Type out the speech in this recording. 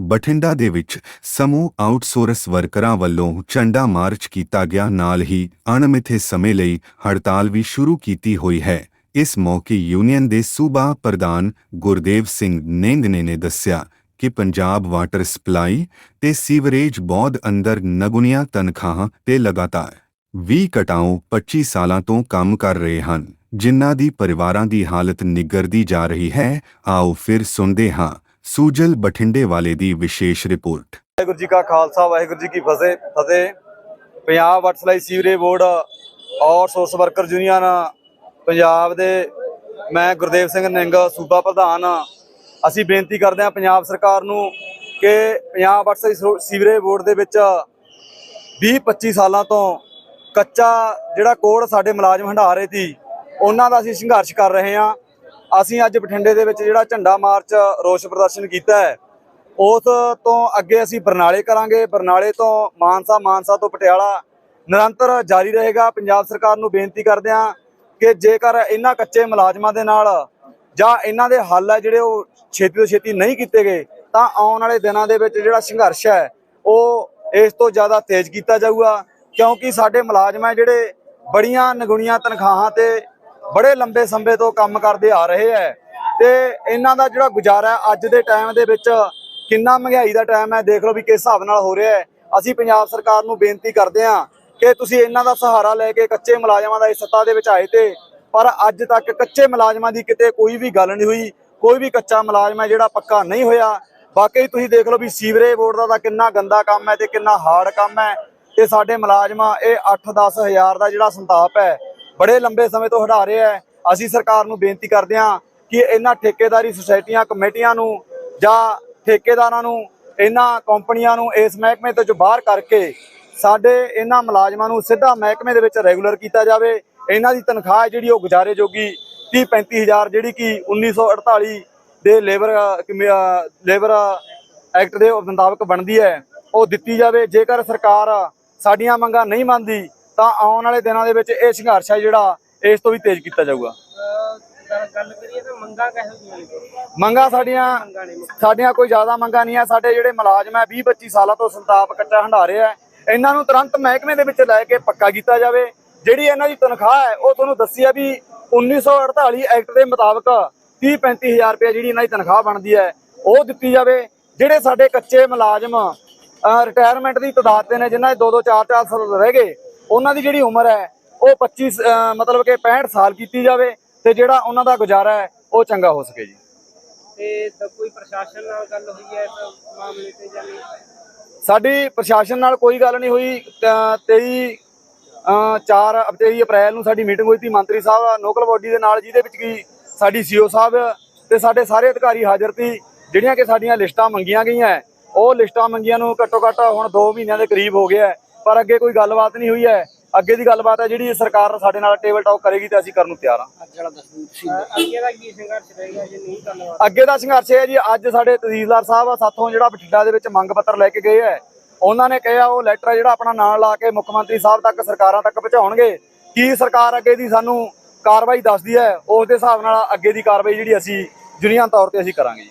ਬਠਿੰਡਾ ਦੇ ਵਿੱਚ ਸਮੂਹ ਆਊਟਸੋਰਸ ਵਰਕਰਾਂ ਵੱਲੋਂ ਝੰਡਾ ਮਾਰਚ ਕੀਤਾ ਗਿਆ। ਨਾਲ ਹੀ ਅਣਮਿੱਥੇ ਸਮੇਂ ਲਈ ਹੜਤਾਲ ਵੀ ਸ਼ੁਰੂ ਕੀਤੀ ਹੋਈ ਹੈ। ਇਸ ਮੌਕੇ ਯੂਨੀਅਨ ਦੇ ਸੂਬਾ ਪ੍ਰਧਾਨ ਗੁਰਦੇਵ ਸਿੰਘ ਨੇਂਗਨੇ ਨੇ ਦੱਸਿਆ ਕਿ ਪੰਜਾਬ ਵਾਟਰ ਸਪਲਾਈ ਤੇ ਸੀਵਰੇਜ ਬੋਰਡ ਅੰਦਰ ਨਗੁਣੀਆਂ ਤਨਖਾਹਾਂ ਤੇ ਲਗਾਤਾਰ 20 ਘਟਾਓ 25 ਸਾਲਾਂ ਤੋਂ ਕੰਮ ਕਰ ਰਹੇ ਹਨ। ਜਿਨ੍ਹਾਂ ਦੀ ਪਰਿਵਾਰਾਂ ਦੀ ਹਾਲਤ ਨਿੱਗਰਦੀ ਜਾ ਰਹੀ ਹੈ। ਆਓ ਫਿਰ ਸੁਣਦੇ ਹਾਂ। ਸੂਜਲ ਬਠਿੰਡੇ ਵਾਲੇ ਦੀ ਵਿਸ਼ੇਸ਼ ਰਿਪੋਰਟ। ਵਾਹਿਗੁਰੂ ਜੀ ਕਾ ਖਾਲਸਾ, ਵਾਹਿਗੁਰੂ ਜੀ ਕੀ ਫਤਿਹ। ਫਤਿਹ, Punjab water supply sewerage board outsource worker union Punjab ਦੇ ਮੈਂ ਗੁਰਦੇਵ ਸਿੰਘ ਨਿੰਗ, ਸੂਬਾ ਪ੍ਰਧਾਨ। ਅਸੀਂ ਬੇਨਤੀ ਕਰਦੇ ਹਾਂ ਪੰਜਾਬ ਸਰਕਾਰ ਨੂੰ ਕਿ ਪੰਜਾਬ ਵਟਸਲਾਈ ਸੀਵਰੇਜ ਬੋਰਡ ਦੇ ਵਿੱਚ 20-25 ਸਾਲਾਂ ਤੋਂ ਕੱਚਾ ਜਿਹੜਾ ਕੋੜ ਸਾਡੇ ਮੁਲਾਜ਼ਮ ਹੰਢਾ ਰਹੇ ਸੀ, ਉਹਨਾਂ ਦਾ ਅਸੀਂ ਸੰਘਰਸ਼ ਕਰ ਰਹੇ ਹਾਂ। ਅਸੀਂ ਅੱਜ ਬਠਿੰਡੇ ਦੇ ਵਿੱਚ ਜਿਹੜਾ ਝੰਡਾ ਮਾਰਚ ਰੋਸ ਪ੍ਰਦਰਸ਼ਨ ਕੀਤਾ ਹੈ, ਉਸ ਤੋਂ ਅੱਗੇ ਅਸੀਂ ਬਰਨਾਲੇ ਕਰਾਂਗੇ। ਬਰਨਾਲੇ ਤੋਂ ਮਾਨਸਾ ਮਾਨਸਾ ਤੋਂ ਪਟਿਆਲਾ ਨਿਰੰਤਰ ਜਾਰੀ ਰਹੇਗਾ। ਪੰਜਾਬ ਸਰਕਾਰ ਨੂੰ ਬੇਨਤੀ ਕਰਦੇ ਹਾਂ ਕਿ ਜੇਕਰ ਇਹਨਾਂ ਕੱਚੇ ਮੁਲਾਜ਼ਮਾਂ ਦੇ ਨਾਲ ਜਾਂ ਇਹਨਾਂ ਦੇ ਹੱਲ ਹੈ ਜਿਹੜੇ ਉਹ ਛੇਤੀ ਤੋਂ ਛੇਤੀ ਨਹੀਂ ਕੀਤੇ ਗਏ, ਤਾਂ ਆਉਣ ਵਾਲੇ ਦਿਨਾਂ ਦੇ ਵਿੱਚ ਜਿਹੜਾ ਸੰਘਰਸ਼ ਹੈ, ਉਹ ਇਸ ਤੋਂ ਜ਼ਿਆਦਾ ਤੇਜ਼ ਕੀਤਾ ਜਾਊਗਾ। ਕਿਉਂਕਿ ਸਾਡੇ ਮੁਲਾਜ਼ਮ ਹੈ ਜਿਹੜੇ ਬੜੀਆਂ ਨਗੁਣੀਆਂ ਤਨਖਾਹਾਂ ਤੇ ਬੜੇ ਲੰਬੇ ਸਮੇਂ ਤੋਂ ਕੰਮ ਕਰਦੇ ਆ ਰਹੇ ਹੈ ਤੇ ਇਹਨਾਂ ਦਾ ਜਿਹੜਾ ਗੁਜ਼ਾਰਾ ਅੱਜ ਦੇ ਟਾਈਮ ਦੇ ਵਿੱਚ ਕਿੰਨਾ ਮਹਿੰਗਾਈ ਦਾ ਟਾਈਮ ਹੈ ਦੇਖ ਲਓ ਵੀ ਕਿਸ ਹਿਸਾਬ ਨਾਲ ਹੋ ਰਿਹਾ ਹੈ ਅਸੀਂ ਪੰਜਾਬ ਸਰਕਾਰ ਨੂੰ ਬੇਨਤੀ ਕਰਦੇ ਹਾਂ ਕਿ ਤੁਸੀਂ ਇਹਨਾਂ ਦਾ ਸਹਾਰਾ ਲੈ ਕੇ ਕੱਚੇ ਮੁਲਾਜ਼ਮਾਂ ਦਾ ਇਸ ਸੱਤਾ ਦੇ ਵਿੱਚ ਆਏ ਤੇ, ਪਰ ਅੱਜ ਤੱਕ ਕੱਚੇ ਮੁਲਾਜ਼ਮਾਂ ਦੀ ਕਿਤੇ ਕੋਈ ਵੀ ਗੱਲ ਨਹੀਂ ਹੋਈ, ਕੋਈ ਵੀ ਕੱਚਾ ਮੁਲਾਜ਼ਮ ਹੈ ਜਿਹੜਾ ਪੱਕਾ ਨਹੀਂ ਹੋਇਆ। ਬਾਕੀ ਤੁਸੀਂ ਦੇਖ ਲਓ ਵੀ ਸੀਵਰੇਜ ਬੋਰਡ ਦਾ ਤਾਂ ਕਿੰਨਾ ਗੰਦਾ ਕੰਮ ਹੈ ਤੇ ਕਿੰਨਾ ਹਾਰਡ ਕੰਮ ਹੈ ਤੇ ਸਾਡੇ ਮੁਲਾਜ਼ਮਾਂ, ਇਹ 8-10 ਹਜ਼ਾਰ ਦਾ ਜਿਹੜਾ ਸੰਤਾਪ ਹੈ ਬੜੇ ਲੰਬੇ ਸਮੇਂ ਤੋਂ ਹਟਾ ਰਿਹਾ ਹੈ। ਅਸੀਂ ਸਰਕਾਰ ਨੂੰ ਬੇਨਤੀ ਕਰਦੇ ਹਾਂ ਕਿ ਇਹਨਾਂ ਠੇਕੇਦਾਰੀ ਸੁਸਾਇਟੀਆਂ, ਕਮੇਟੀਆਂ ਨੂੰ ਜਾਂ ਠੇਕੇਦਾਰਾਂ ਨੂੰ, ਇਹਨਾਂ ਕੰਪਨੀਆਂ ਨੂੰ ਇਸ ਮਹਿਕਮੇ ਤੋਂ ਬਾਹਰ ਕਰਕੇ ਸਾਡੇ ਇਹਨਾਂ ਮੁਲਾਜ਼ਮਾਂ ਨੂੰ ਸਿੱਧਾ ਮਹਿਕਮੇ ਦੇ ਵਿੱਚ ਰੈਗੂਲਰ ਕੀਤਾ ਜਾਵੇ। ਇਹਨਾਂ ਦੀ ਤਨਖਾਹ ਜਿਹੜੀ ਉਹ ਗੁਜ਼ਾਰੇ ਜੋਗੀ 30 35000 ਜਿਹੜੀ ਕਿ 1948 ਦੇ ਲੇਬਰ ਲੇਬਰ ਐਕਟ ਦੇ ਮੁਤਾਬਕ ਬਣਦੀ ਹੈ, ਉਹ ਦਿੱਤੀ ਜਾਵੇ। ਜੇਕਰ ਸਰਕਾਰ ਸਾਡੀਆਂ ਮੰਗਾਂ ਨਹੀਂ ਮੰਨਦੀ ਤਾਂ ਆਉਣ ਵਾਲੇ ਦਿਨਾਂ ਦੇ ਵਿੱਚ ਇਹ ਸੰਘਰਸ਼ ਹੈ ਜਿਹੜਾ ਇਸ ਤੋਂ ਵੀ ਤੇਜ਼ ਕੀਤਾ ਜਾਊਗਾ। ਗੱਲ ਕਰੀਏ ਤਾਂ ਮੰਗਾ ਕਿਹੋ ਜਿਹੀਆਂ ਨੇ? ਮੰਗਾਂ ਸਾਡੀਆਂ ਸਾਡੀਆਂ ਕੋਈ ਜ਼ਿਆਦਾ ਮੰਗਾਂ ਨਹੀਂ ਆ। ਸਾਡੇ ਜਿਹੜੇ ਮੁਲਾਜ਼ਮ ਹੈ 20 25 ਸਾਲਾਂ ਤੋਂ ਸੰਤਾਪ ਕੱਚਾ ਹੰਢਾ ਰਹੇ ਆ। ਇਹਨਾਂ ਨੂੰ ਤੁਰੰਤ ਮਹਿਕਮੇ ਦੇ ਵਿੱਚ ਲੈ ਕੇ ਪੱਕਾ ਕੀਤਾ ਜਾਵੇ। ਜਿਹੜੀ ਇਹਨਾਂ ਦੀ ਤਨਖਾਹ ਹੈ ਉਹ ਤੁਹਾਨੂੰ ਦੱਸੀ ਆ ਵੀ 1948 ਐਕਟ ਦੇ ਮੁਤਾਬਕ 30 35000 ਰੁਪਏ ਜਿਹੜੀ ਇਹਨਾਂ ਦੀ ਤਨਖਾਹ ਬਣਦੀ ਹੈ ਉਹ ਦਿੱਤੀ ਜਾਵੇ। ਜਿਹੜੇ ਸਾਡੇ ਕੱਚੇ ਮੁਲਾਜ਼ਮ ਰਿਟਾਇਰਮੈਂਟ ਦੀ ਤਦਾਦ ਤੇ ਨੇ ਜਿਨ੍ਹਾਂ ਦੇ 2 2 4 4 ਸਾਲ ਰਹਿ ਗਏ ਉਹਨਾਂ ਦੀ ਜਿਹੜੀ ਉਮਰ ਹੈ ਉਹ 25 ਅਹ ਮਤਲਬ ਕਿ 65 ਸਾਲ ਕੀਤੀ ਜਾਵੇ ਤੇ ਜਿਹੜਾ ਉਹਨਾਂ ਦਾ ਗੁਜ਼ਾਰਾ ਹੈ ਉਹ ਚੰਗਾ ਹੋ ਸਕੇ ਜੀ। ਤੇ ਤਾਂ ਕੋਈ ਪ੍ਰਸ਼ਾਸਨ ਨਾਲ ਗੱਲ ਹੋਈ ਹੈ ਇਸ ਮਾਮਲੇ ਤੇ ਜਾਂ ਨਹੀਂ? ਸਾਡੀ ਪ੍ਰਸ਼ਾਸਨ ਨਾਲ ਕੋਈ ਗੱਲ ਨਹੀਂ ਹੋਈ। ਤਾਂ 23 ਅ, 4 23 ਅਪ੍ਰੈਲ ਨੂੰ ਸਾਡੀ ਮੀਟਿੰਗ ਹੋਈ ਸੀ ਮੰਤਰੀ ਸਾਹਿਬ ਨੋਕਲ ਬੋਡੀ ਦੇ ਨਾਲ ਜਿਹਦੇ ਵਿੱਚ ਕੀ ਸਾਡੀ ਸੀਓ ਸਾਹਿਬ ਤੇ ਸਾਡੇ ਸਾਰੇ ਅਧਿਕਾਰੀ ਹਾਜ਼ਰ ਸੀ ਜਿਹੜੀਆਂ ਕਿ ਸਾਡੀਆਂ ਲਿਸਟਾਂ ਮੰਗੀਆਂ ਗਈਆਂ ਉਹ ਲਿਸਟਾਂ ਮੰਗੀਆਂ ਨੂੰ ਘੱਟੋ ਘੱਟ ਹੁਣ 2 ਮਹੀਨਿਆਂ ਦੇ ਕਰੀਬ ਹੋ ਗਿਆ ਹੈ, ਪਰ ਅੱਗੇ ਕੋਈ ਗੱਲਬਾਤ ਨਹੀਂ ਹੋਈ ਹੈ। ਅੱਗੇ ਦੀ ਗੱਲਬਾਤ ਹੈ ਜਿਹੜੀ ਸਰਕਾਰ ਸਾਡੇ ਨਾਲ ਟੇਬਲ ਟਾਕ ਕਰੇਗੀ ਤੇ ਅਸੀਂ ਕਰਨ ਨੂੰ ਤਿਆਰ ਹਾਂ। ਅੱਗੇ ਦਾ ਕੀ ਸੰਘਰਸ਼ ਰਹੇਗਾ ਜੇ ਨਹੀਂ ਅੱਗੇ ਦਾ ਸੰਘਰਸ਼ ਹੈ ਜੀ ਅੱਜ ਸਾਡੇ ਤਹਿਸੀਲਦਾਰ ਸਾਹਿਬ ਆ ਸਾਥੋਂ ਜਿਹੜਾ ਬਠਿੰਡਾ ਦੇ ਵਿੱਚ ਮੰਗ ਪੱਤਰ ਲੈ ਕੇ ਗਏ ਹੈ। ਉਹਨਾਂ ਨੇ ਕਿਹਾ ਉਹ ਲੈਟਰ ਜਿਹੜਾ ਆਪਣਾ ਨਾਂ ਲਾ ਕੇ ਮੁੱਖ ਮੰਤਰੀ ਸਾਹਿਬ ਤੱਕ ਸਰਕਾਰਾਂ ਤੱਕ ਪਹੁੰਚਾਉਣਗੇ। ਕੀ ਸਰਕਾਰ ਅੱਗੇ ਦੀ ਸਾਨੂੰ ਕਾਰਵਾਈ ਦੱਸਦੀ ਹੈ ਉਸ ਦੇ ਹਿਸਾਬ ਨਾਲ ਅੱਗੇ ਦੀ ਕਾਰਵਾਈ ਜਿਹੜੀ ਅਸੀਂ ਜੁਨੀਅਨ ਤੌਰ ਤੇ ਅਸੀਂ ਕਰਾਂਗੇ